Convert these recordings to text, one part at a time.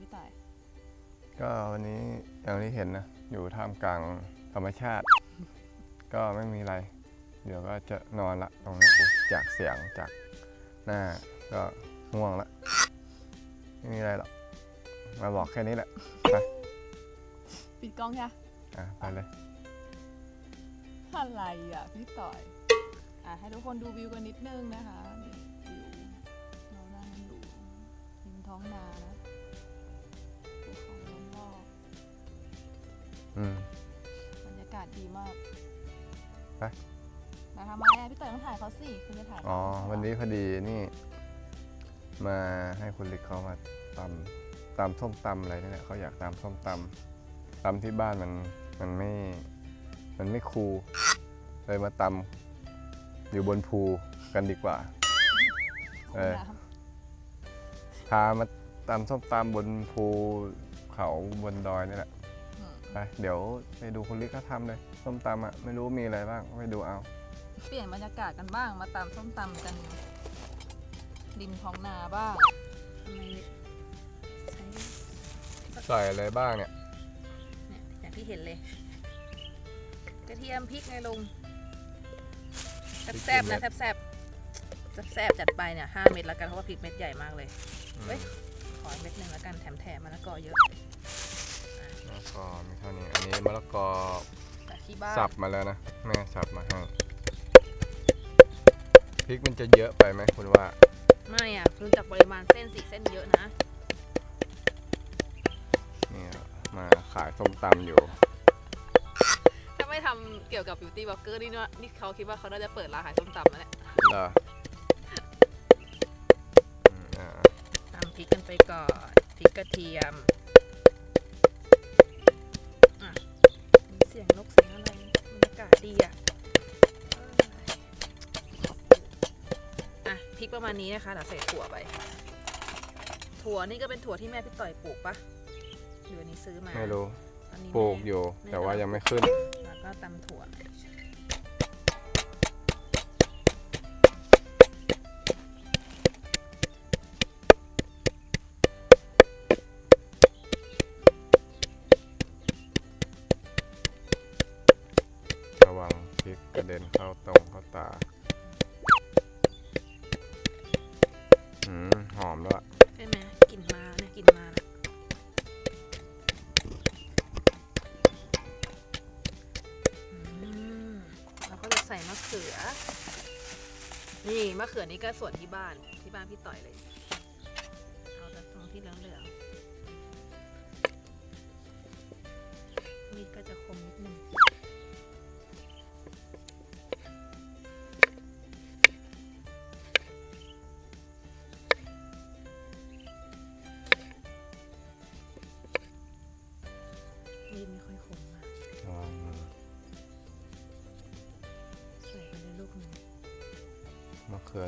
พี่ต่าย ก็วันนี้อย่างที่เห็นนะ อยู่ท่ามกลางธรรมชาติ ก็ไม่มีอะไร เดี๋ยวก็จะนอนละตรงนี้อุ๊ยจากเสียงจากหน้าก็ง่วงละไม่มีอะไรหรอกมาบอกแค่นี้แหละไปปิดกล้องใช่อะไปเลยอะไรอะพี่ต่อยอะให้ทุกคนดูวิวกันนิดนึงนะคะนี่วิวเรานั่งอยู่ริมท้องนานะ อืม บรรยากาศดีมากไป มาทำไมอะพี่ต่อยต้องถ่ายเขาสิคุณจะถ่ายเขาอ๋อไม่ใช่เหรวันนี้พอดีนี่ มาให้คุณลิกเขามาตำตำส้มตำอะไรนี่แหละเขาอยากตำส้มตำตำที่บ้านมันมันไม่ มันไม่คูลเลยมาตำอยู่บนภูกันดีกว่า เออน้พามาตำส้มตำบนภูเขาบนดอยนี่แหละำอืม ไป เดี๋ยวไปดูคุณลิกเขาทำเลยส้มตำอะไม่รู้มีอะไรบ้างไปดูเอา เปลี่ยนบรรยากาศกันบ้างมาตามส้มตำกันริมท้องนาบ้างทำไมใช้ใส่อะไรบ้างเนี่ยเนี่ยอย่างที่เห็นเลย กระเทียมพริกไงลุงแซ่บๆนะแซ่บๆแซ่บๆจัดไปเนี่ยห้าเม็ดแล้วกันเพราะว่าพริกเม็ดใหญ่มากเลยเฮ้ยขออีกเม็ดหนึ่งแล้วกันแถมแถมมะละกอเยอะ มะละกอมีเท่านี้ อันนี้มะละกอจากที่บ้านสับมาแล้วนะ แม่สับมาให้พริกมันจะเยอะไปไหมคุณว่า ไม่อะดูจากปริมาณเส้นสี่เส้นเยอะนะ เนี่ยมาขายส้มตำอยู่ ถ้าไม่ทำเกี่ยวกับ beauty blogger นี่เนอะนี่เขาคิดว่าเขาน่าจะเปิดร้านขายส้มตำแล้วแหละเหรออืมอ่า ตำพริกกันไปก่อนพริกกระเทียม สียงนกเสียงอะไรบรรยากาศดีอะเอ้ยอะพริกประมาณนี้นะคะเดี๋ยวใส่ถั่วไป ถั่วนี่ก็เป็นถั่วที่แม่พี่ต่อยปลูกปะหรืออันนี้ซื้อมาไม่รู้ อันนี้ปลูกแม่อยู่แต่ว่ายังไม่ขึ้นแล้วก็ตำถั่ว แล้วใช่ไหมกลิ่นมาเนี่ยกลิ่นมาแล้วอืมเราก็จะใส่มะเขือ นี่มะเขือนี่ก็ส่วนที่บ้านที่บ้านพี่ต่อยเลย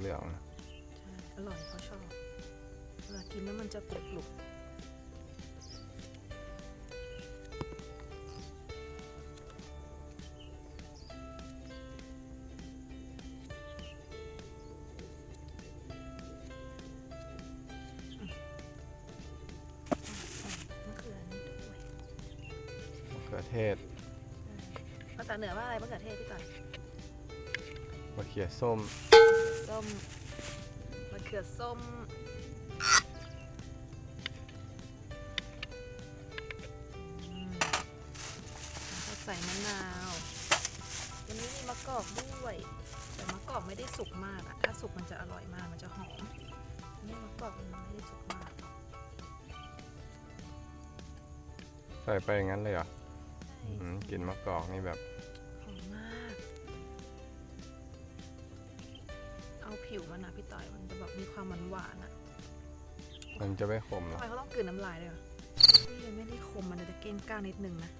เขือเหลืองนะใช่อร่อยเขาชอบเวลากินแล้วมันจะกรุบกรุบมะเขือนี่ด้วยมะเขือเทศภาษาเหนือว่าอะไรมะเขือเทศพี่ต่อยมะเขือส้ม ส้มมะเขือส้มอืมแล้วก็ใส่มะนาววันนี้มีมะกอกด้วย แต่มะกอกไม่ได้สุกมากอะถ้าสุกมันจะอร่อยมากมันจะหอมอันนี่มะกอกมันไม่ได้สุกมาก ใส่ไปอย่างนั้นเลยเหรอใช่อืมกลินมะกอกนี่แบบ ผิวมันนะพี่ต่อยมันจะแบบมีความหวานหวานๆอะมันจะไม่ขมหรทำอไมเขาต้องกลืนน้ำลายด้วยวะนี่ยังไม่ได้คมมันจะเก้งก้างนิดนึงนะ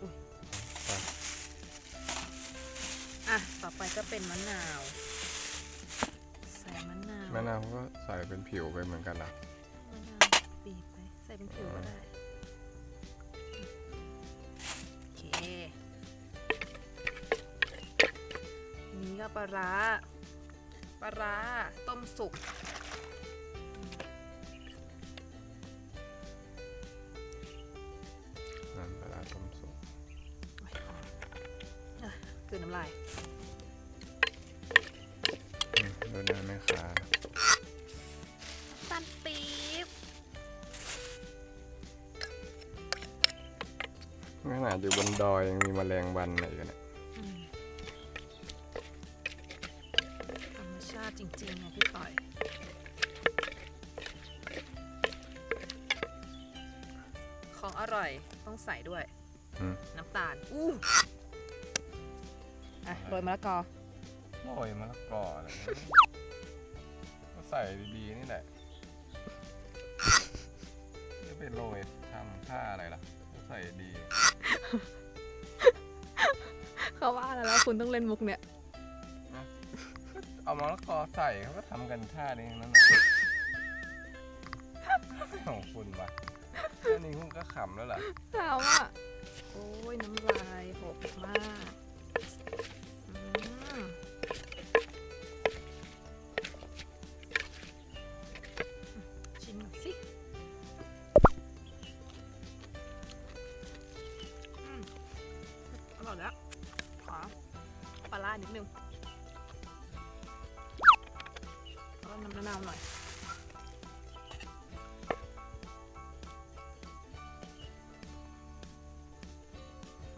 อุ๊ยอะต่อไปก็เป็นมะนาวใส่มะนาวมะนาวก็ใส่เป็นผิวไปเหมือนกันนะมะนาวบีบไปใส่เป็นผิวก็ได้ ปลาปลาต้มสุก น้ำปลาต้มสุกคือน้ำลายอืดูน้ำไหมคะตันปี๊บขนาดอยู่บนดอยยังมีแมลงวันมาอีกันเนี่ย องอร่อยต้องใส่ด้วย อืม น้ำตาลอู้อะโรยมะละกอโรยมะละกออะไรเนี่ยก็ใส่ดีๆนี่แหละจะไปโรยทำท่าอะไรล่ะก็ใส่ดีเขาว่าแล้วคุณต้องเล่นมุกเนี่ย เอามะละกอใส่เขาก็ทำกันท่านี้ทั้งนั้นน่ะของคุณวะ แค่นี้คุณก็ขำแล้วล่ะถามว่า โอ้ยน้ำลายหกมาก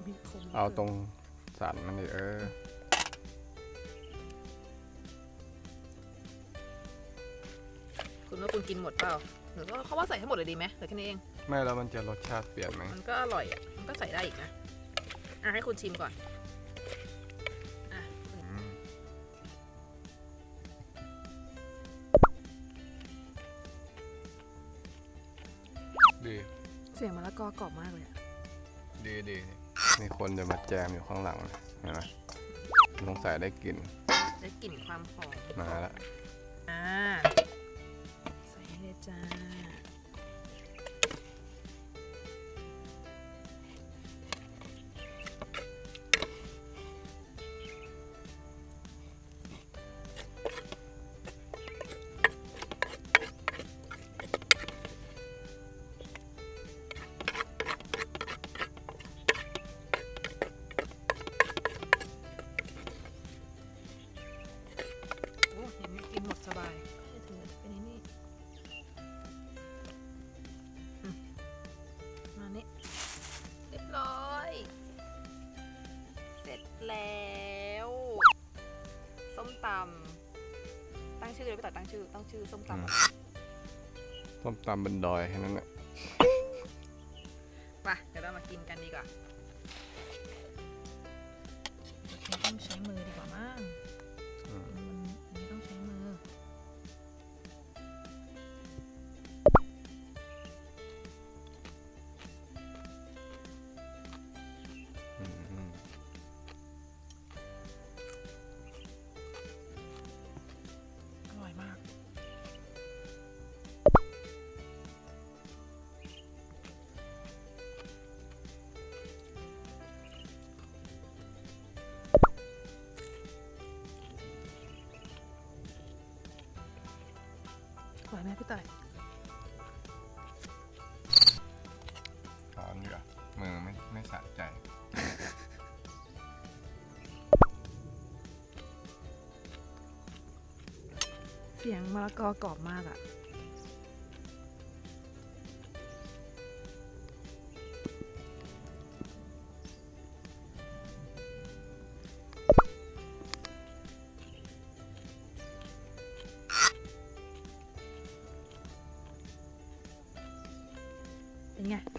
มีคมเอาตรงสันมันดิเออ คุณว่าคุณกินหมดเปล่าหรือว่าเขาว่าใส่ให้หมดเลยดีไหมหรือแค่นี้เอง ไม่แล้วมันจะรสชาติเปลี่ยนไหมมันก็อร่อยอะมันก็ใส่ได้อีกนะอะให้คุณชิมก่อนอะอืมดี เสียงมะละกอกรอบมากเลยอะดีดี มีคนจะมาแจมอยู่ข้างหลังนะเห็นไหมสงสัยได้กลิ่นได้กลิ่นความหอมมาแล้วอ่า ชื่อต้องชื่อส้มอืมตำอะไรส้มตำบนดอยแค่นั้นแหละไปเดี๋ยวเรามากินกันดีกว่าเราต้องใช้มือดีกว่า อร่อยไหมพี่ต่อยช้อนดีกว่ามือไม่ไม่สะใจ เสียงมะละกอกรอบมากอะ่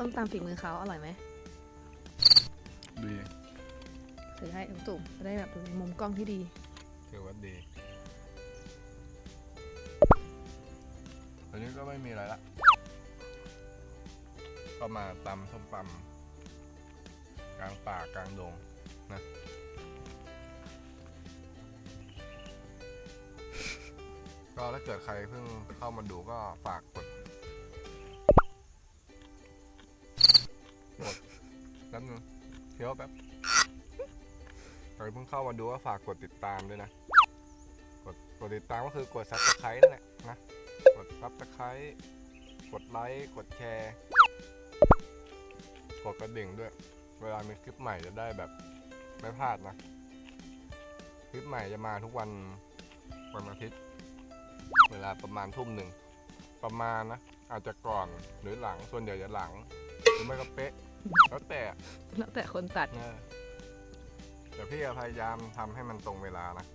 ะเป็นไงต้มตำฝีมือเขาอร่อยไหมดีถือให้ทุกตุ่มจะได้แบบดูในมุมกล้องที่ดีถือว่าดีอันนี้ก็ไม่มีอะไรละก็มาตำส้มตำกลางป่ากลางดงนะก็ถ้าเกิดใครเพิ่งเข้ามาดูก็ฝากกด เคี้ยวแป๊บใครเพิ่งเข้ามาดูก็ฝากกดติดตามด้วยนะ กดกดติดตามก็คือกด subscribe นั่นแหละนะ กด subscribe กดไลค์ กดแชร์ กดกระดิ่งด้วย เวลามีคลิปใหม่จะได้แบบไม่พลาดนะ คลิปใหม่จะมาทุกวันวันอาทิตย์ เวลาประมาณทุ่มหนึ่ง ประมาณนะ อาจจะก่อนหรือหลัง ส่วนใหญ่จะหลัง หรือไม่ก็เป๊ะ แล้วแต่แล้วแต่คนตัดเออเดี๋ยวพี่จะพยายามทำให้มันตรงเวลานะ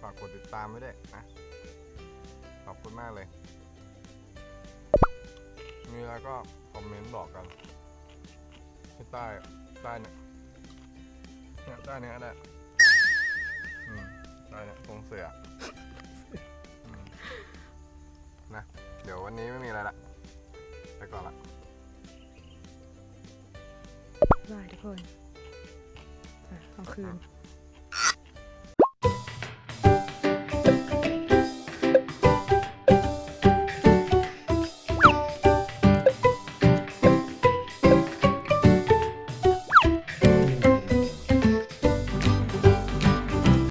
ฝากกดติดตามไว้ด้วยนะ ขอบคุณมากเลย มีอะไรก็คอมเมนต์บอกกันที่ใต้ใต้เนี่ยเนี่ยใต้เนี้ยก็ได้อืมใต้เนี่ยตรงเสืออืมนะ เดี๋ยววันนี้ไม่มีอะไรละ ไปก่อนละ บายทุกคน อะกลาคืน